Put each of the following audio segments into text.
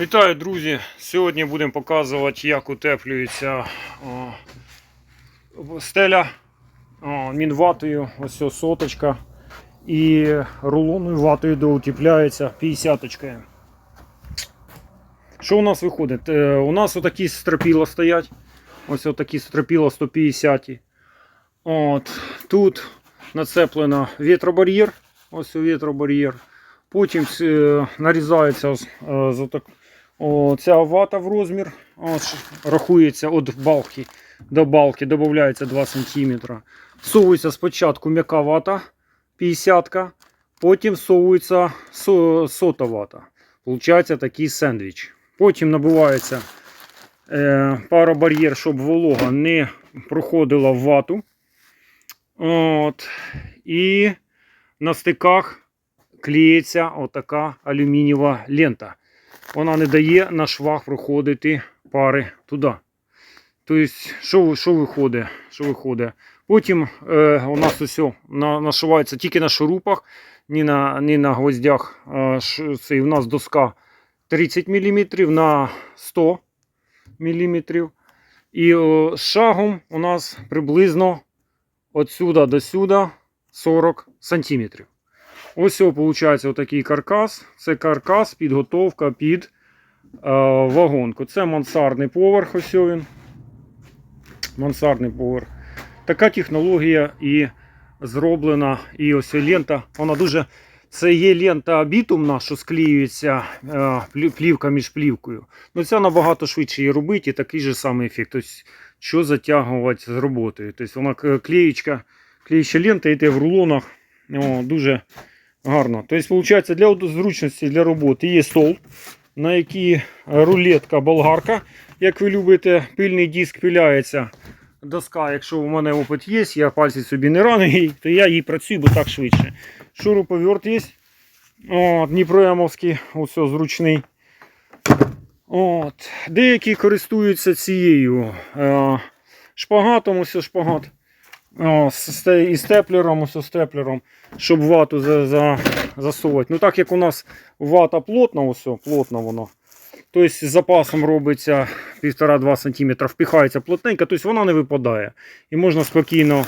Вітаю, друзі! Сьогодні будемо показувати, як утеплюється о, стеля о, мінватою, ось ось соточка. І рулонною ватою доутепляється 50 -очкою. Що у нас виходить? Е, У нас отакі стропіла стоять. Ось отакі стропіла 150. От, тут нацеплено вітробар'єр. Ось вітробар'єр. Потім е, нарізається ось, е, так, о, ця вата в розмір. Ось, рахується від балки до балки, додається 2 см. Всовується спочатку м'яка вата 50 потім всовується со, сота вата. Получається такий сендвіч. Потім набувається е, парабар'єр, щоб волога не проходила в вату. От, і на стиках клеїться отака алюмінієва лента. Вона не дає на швах проходити пари туди. Тобто, що, що виходить? Що виходить? Потім е, у нас усе на, нашивається тільки на шурупах, ні на, ні на гвоздях. Е, ш, це у нас доска 30 мм на 100 мм. І е, шагом у нас приблизно отсюда до сюди 40 см. Ось виходить отакий каркас. Це каркас, підготовка під е, вагонку. Це мансардний поверх. Ось він. Мансардний поверх. Така технологія і зроблена. І ось лента. Вона дуже. Це є лента бітумна, що склеюється е, плівка між плівкою. Ну ця набагато швидше її робить і такий же самий ефект. Тобто, що затягувати з роботою. Тобто вона клеєчка, клеюча лента йде в рулонах. О, дуже гарно. Тобто, виходить, для зручності для роботи є стол, на якій рулетка болгарка. Як ви любите, пильний диск пиляється. Доска, якщо у мене опит є, я пальці собі не раню, то я її працюю, бо так швидше. Шуруповерт є. О, Дніпроямовський, ось зручний. От. Деякі користуються цією е, шпагатом, ось шпагат. О, і степлером, ось ось степлером, щоб вату за, за, засовувати. Ну так як у нас вата плотна, ось плотна воно. Тобто з запасом робиться 1,5-2 см, впихається плотненько, тобто вона не випадає. І можна спокійно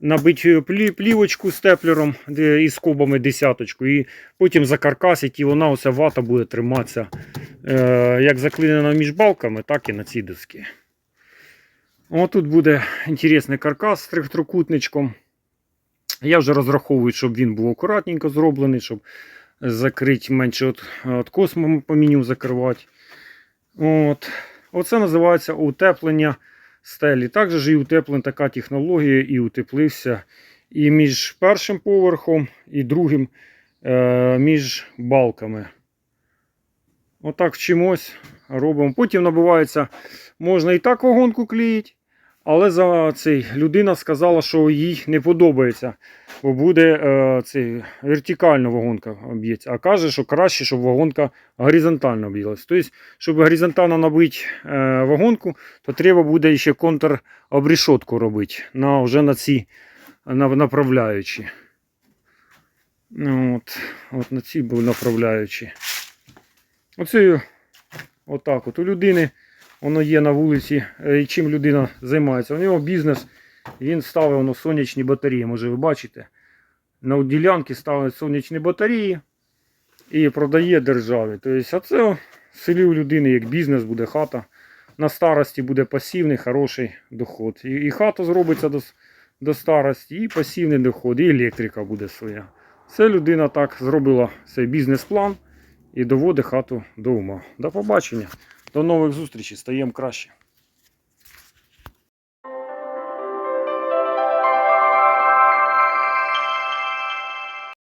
набити плівочку степлером із скобами десяточку, і потім закаркасити, і вона оця вата буде триматися е, як заклинена між балками, так і на цій доскі. Ось тут буде інтересний каркас з трьохтрикутничком. Я вже розраховую, щоб він був акуратненько зроблений, щоб закрити менше от, от космом по меню закривати. От. Оце називається утеплення стелі. Також і утеплена така технологія, і утеплився і між першим поверхом, і другим е, між балками. Отак вчимось, робимо. Потім набувається, можна і так вагонку клеїти, але за цей людина сказала, що їй не подобається, бо буде е, цей, вертикально вагонка б'ється. А каже, що краще, щоб вагонка горизонтально б'ялась. Тобто, щоб горизонтально набити е, вагонку, то треба буде ще контр-обрішотку робити на, вже на ці на, направляючі. Ну, От, от на ці направляючі. Оце отак от у людини воно є на вулиці, е, чим людина займається. У нього бізнес, він ставив воно сонячні батареї, може ви бачите. На ділянки ставить сонячні батареї і продає державі. Тобто, а це в селі у людини як бізнес буде хата. На старості буде пасивний, хороший доход. І, і хата зробиться до, до старості, і пасивний доход, і електрика буде своя. Це людина так зробила цей бізнес-план і доводить хату до ума. До побачення. До нових зустрічей. Стаємо краще.